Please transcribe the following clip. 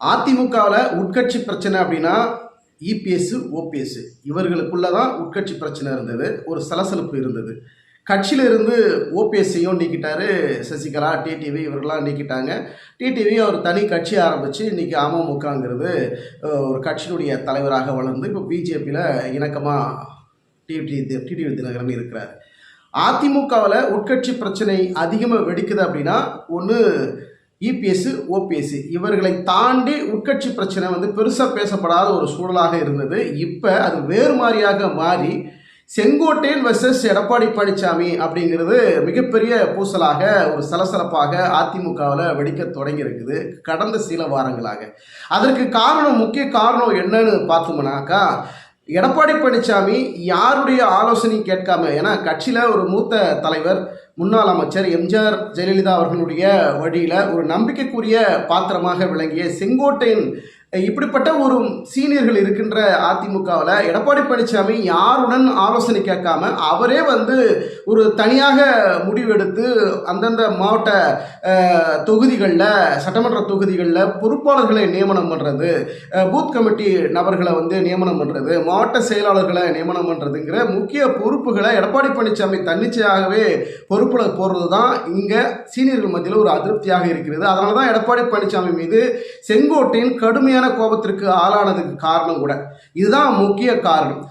அதிமுகவில் உட்கட்சி பிரச்சனை அப்படின்னா இபிஎஸ் ஓபிஎஸ் இவர்களுக்குள்ள தான் உட்கட்சி பிரச்சனை இருந்தது. ஒரு சலசலப்பு இருந்தது. கட்சியில இருந்து ஓபிஎஸ்ஸையும் நீக்கிட்டாரு. சசிகலா டிடிவி இவர்களாம் நீக்கிட்டாங்க. டிடிவியும் ஒரு தனி கட்சி ஆரம்பித்து இன்றைக்கி அமமுகங்கிறது ஒரு கட்சியினுடைய தலைவராக வளர்ந்து இப்போ பிஜேபியில் இணக்கமாக டிடி டிடிவி தினகரன் இருக்கிறார். அதிமுகவில் உட்கட்சி பிரச்சனை அதிகமாக வெடிக்குது அப்படின்னா ஒன்று இபிஎஸ் ஓபிஎஸ்சி இவர்களை தாண்டி உட்கட்சி பிரச்சனை வந்து பெருசாக பேசப்படாத ஒரு சூழலாக இருந்தது. இப்போ அது வேறு மாதிரியாக மாறி செங்கோட்டையன் வர்சஸ் எடப்பாடி பழனிசாமி அப்படிங்கிறது மிகப்பெரிய பூசலாக ஒரு சலசலப்பாக அதிமுகவில் வெடிக்க தொடங்கி இருக்குது கடந்த சில வாரங்களாக. அதற்கு காரணம் முக்கிய காரணம் என்னன்னு பார்த்தோம்னாக்கா எடப்பாடி பழனிசாமி யாருடைய ஆலோசனையும் கேட்காம ஏன்னா கட்சியில் ஒரு மூத்த தலைவர் முன்னாள் அமைச்சர் எம்ஜிஆர் ஜெயலலிதா அவர்களுடைய வழியில் ஒரு நம்பிக்கைக்குரிய பாத்திரமாக விளங்கிய செங்கோட்டையின் இப்படிப்பட்ட ஒரு சீனியர்கள் இருக்கின்ற அதிமுகவில் எடப்பாடி பழனிசாமி யாருடன் ஆலோசனை கேட்காம அவரே வந்து ஒரு தனியாக முடிவெடுத்து அந்தந்த மாவட்ட தொகுதிகளில் சட்டமன்ற தொகுதிகளில் பொறுப்பாளர்களை நியமனம் பண்ணுறது பூத் கமிட்டி நபர்களை வந்து நியமனம் பண்ணுறது மாவட்ட செயலாளர்களை நியமனம் பண்ணுறதுங்கிற முக்கிய பொறுப்புகளை எடப்பாடி பழனிசாமி தன்னிச்சையாகவே பொறுப்பு பொறுப்பில் போடுறது தான் இங்கே சீனியர்கள் மத்தியில் ஒரு அதிருப்தியாக இருக்கிறது. அதனால தான் எடப்பாடி பழனிசாமி மீது செங்கோட்டையின் கடுமையான கோபத்திற்கு ஆளானதுக்கு காரணம் கூட. இதுதான் முக்கிய காரணம்.